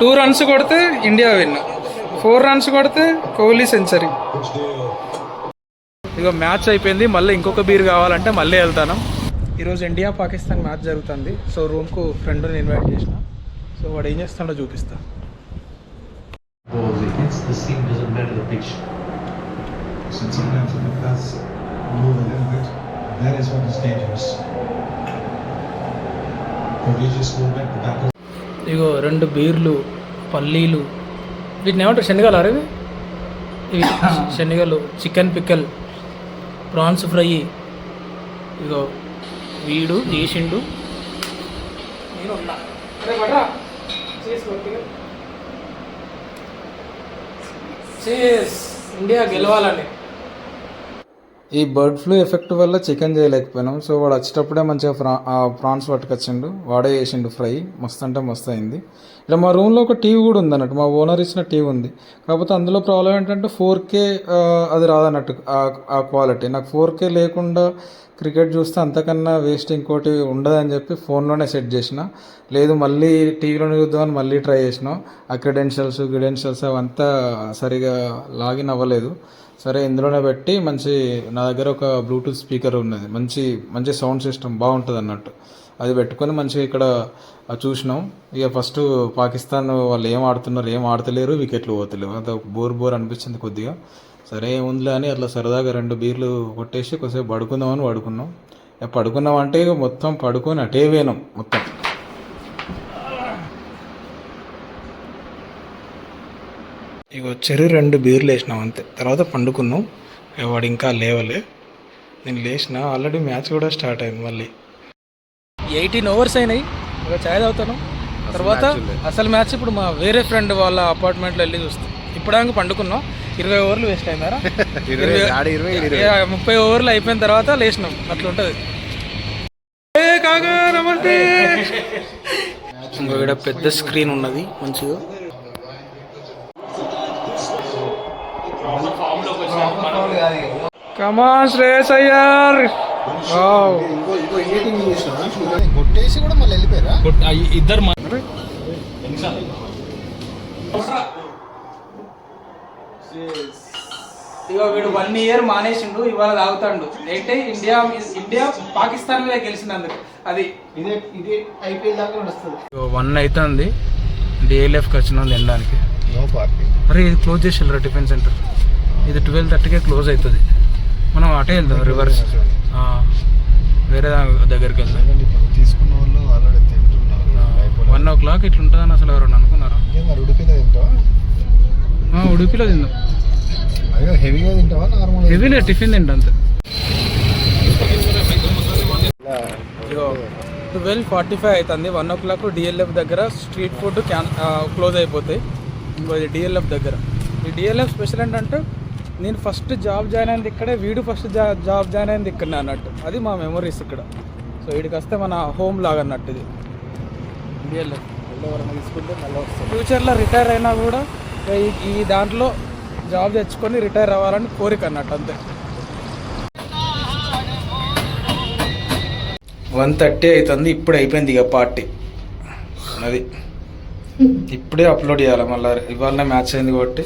Two runs కొడితే India win. Four runs కొడితే Kohli century. ఇక మ్యాచ్ అయిపోయింది. మళ్ళీ ఇంకొక బీర్ కావాలంటే మళ్ళీ వెళ్తాను. ఈరోజు ఇండియా పాకిస్తాన్ మ్యాచ్ జరుగుతుంది. సో రూమ్కు ఫ్రెండ్ని ఇన్వైట్ చేసిన. సో వాడు ఏం చేస్తాడో చూపిస్తా. Prodigious movement, the back ఇగో రెండు బీర్లు పల్లీలు. వీటిని ఏమంటారు? శనగలు అరే ఇవి శనగలు చికెన్ పిక్కల్ ప్రాన్స్ ఫ్రై. ఇగో వీడు చేసిండు. నేను ఉన్నా. ఇండియా గెలవాలని ఈ బర్డ్ ఫ్లూ ఎఫెక్ట్ వల్ల చికెన్ చేయలేకపోయినాం. సో వాడు వచ్చేటప్పుడే మంచిగా ఫ్రా ఆ ప్రాన్స్ పట్టుకొచ్చిండు. వాడే చేసిండు ఫ్రై. మస్తు అంటే మస్తు అయింది. ఇలా మా రూమ్లో ఒక టీవీ కూడా ఉంది అన్నట్టు మా ఓనర్ ఇచ్చిన టీవీ ఉంది. కాకపోతే అందులో ప్రాబ్లం ఏంటంటే ఫోర్ కే అది రాదన్నట్టు ఆ క్వాలిటీ. నాకు ఫోర్ కే లేకుండా క్రికెట్ చూస్తే అంతకన్నా వేస్ట్ ఇంకోటి ఉండదని చెప్పి ఫోన్లోనే సెట్ చేసిన. లేదు మళ్ళీ టీవీలోనే చూద్దామని మళ్ళీ ట్రై చేసినాం. ఆ క్రెడెన్షియల్స్ క్రెడెన్షియల్స్ అవంతా సరిగా లాగిన్ అవ్వలేదు. సరే ఇందులోనే పెట్టి మంచి నా దగ్గర ఒక బ్లూటూత్ స్పీకర్ ఉన్నది. మంచి మంచి సౌండ్ సిస్టమ్ బాగుంటుంది అన్నట్టు అది పెట్టుకొని మంచిగా ఇక్కడ చూసినాం. ఇక ఫస్ట్ పాకిస్తాన్ వాళ్ళు ఏం ఆడుతున్నారు ఏం ఆడతలేరు వికెట్లు పోతలేవు. అంత బోర్ బోర్ అనిపించింది కొద్దిగా. సరే ఏముందిలే అని అట్లా సరదాగా రెండు బీర్లు కొట్టేసి కొద్దిసేపు పడుకుందామని పడుకున్నాం. ఇక పడుకున్నాం అంటే ఇక మొత్తం పడుకొని అటే పోయినాం మొత్తం. ఇక వచ్చారు రెండు బీర్లు వేసినాం అంతే. తర్వాత పండుకున్నాం. ఇక వాడు ఇంకా లేవలే. నేను లేచిన ఆల్రెడీ మ్యాచ్ కూడా స్టార్ట్ అయింది మళ్ళీ. ఎయిటీన్ ఓవర్స్ అయినాయి. ఇక ఛాయ్ తాగుతాను. తర్వాత అసలు మ్యాచ్ ఇప్పుడు మా వేరే ఫ్రెండ్ వాళ్ళ అపార్ట్మెంట్లో వెళ్ళి చూస్తాం. ఇప్పటిదాకా పండుకున్నాం. ఇరవై ఓవర్లు వేస్ట్ అయిందారా ఇరవై ముప్పై ఓవర్లు అయిపోయిన తర్వాత లేచినాం. అట్లా ఉంటుంది నమస్తే. ఇక్కడ పెద్ద స్క్రీన్ ఉన్నది మంచిగా. Come on Shreyas Iyer. కొట్టేసి కూడా మళ్ళీ వెళ్ళిపోయారా? ఇద్దరు ఇగో వీడు వన్ ఇయర్ మానేసిండు ఇవాళ తాగుతాడు. ఏంటి? ఇండియా ఇండియా పాకిస్తాన్ మీద గెలిచినందుకు అది. ఇదే ఇదే ఐపీఎల్ దాకా నడుస్తుంది. వన్ అవుతుంది డిఎల్ఎఫ్కి వచ్చినాం తినడానికి. నో అరే ఇది క్లోజ్ చేసేళ్ళరా టిఫిన్ సెంటర్. ఇది ట్వెల్వ్ థర్టీకే క్లోజ్ అవుతుంది మనం అటే వెళ్దాం రివర్స్ వేరే దగ్గరికి వెళ్దాం. తీసుకున్న వాళ్ళు ఆల్రెడీ తింటున్నారు. వన్ ఓ క్లాక్ ఇట్లా ఉంటుందని అసలు ఎవరైనా అనుకున్నారా? ఉడిపిలో తింటావా? ఆ, ఉడిపిలో తిందాం. అదే హెవీగా తింటావా? నార్మల్ హెవీలే టిఫిన్ తింటా అంతే. ట్వెల్వ్ ఫార్టీ ఫైవ్ అవుతుంది వన్ ఓ క్లాక్ డిఎల్ఎఫ్ దగ్గర స్ట్రీట్ ఫుడ్ క్యాన్ క్లోజ్ అయిపోతాయి. డిఎల్ఎఫ్ దగ్గర. ఈ డిఎల్ఎఫ్ స్పెషల్ ఏంటంటే నేను ఫస్ట్ జాబ్ జాయిన్ అయింది ఇక్కడే వీడు ఫస్ట్ జా జాబ్ జాయిన్ అయింది ఇక్కడనే అన్నట్టు. అది మా మెమరీస్ ఇక్కడ. సో వీడికి వస్తే మన హోమ్ లాగా అన్నట్టు ఇది. తీసుకుంటే మళ్ళీ వస్తుంది ఫ్యూచర్లో రిటైర్ అయినా కూడా ఈ- ఈ దాంట్లో జాబ్ తెచ్చుకొని రిటైర్ అవ్వాలని కోరిక అన్నట్టు అంతే. వన్ థర్టీ అవుతుంది ఇప్పుడు అయిపోయింది ఇక పార్టీ అది ఇప్పుడే అప్లోడ్ చేయాలి మళ్ళీ ఇవాళ మ్యాచ్ అయింది కాబట్టి.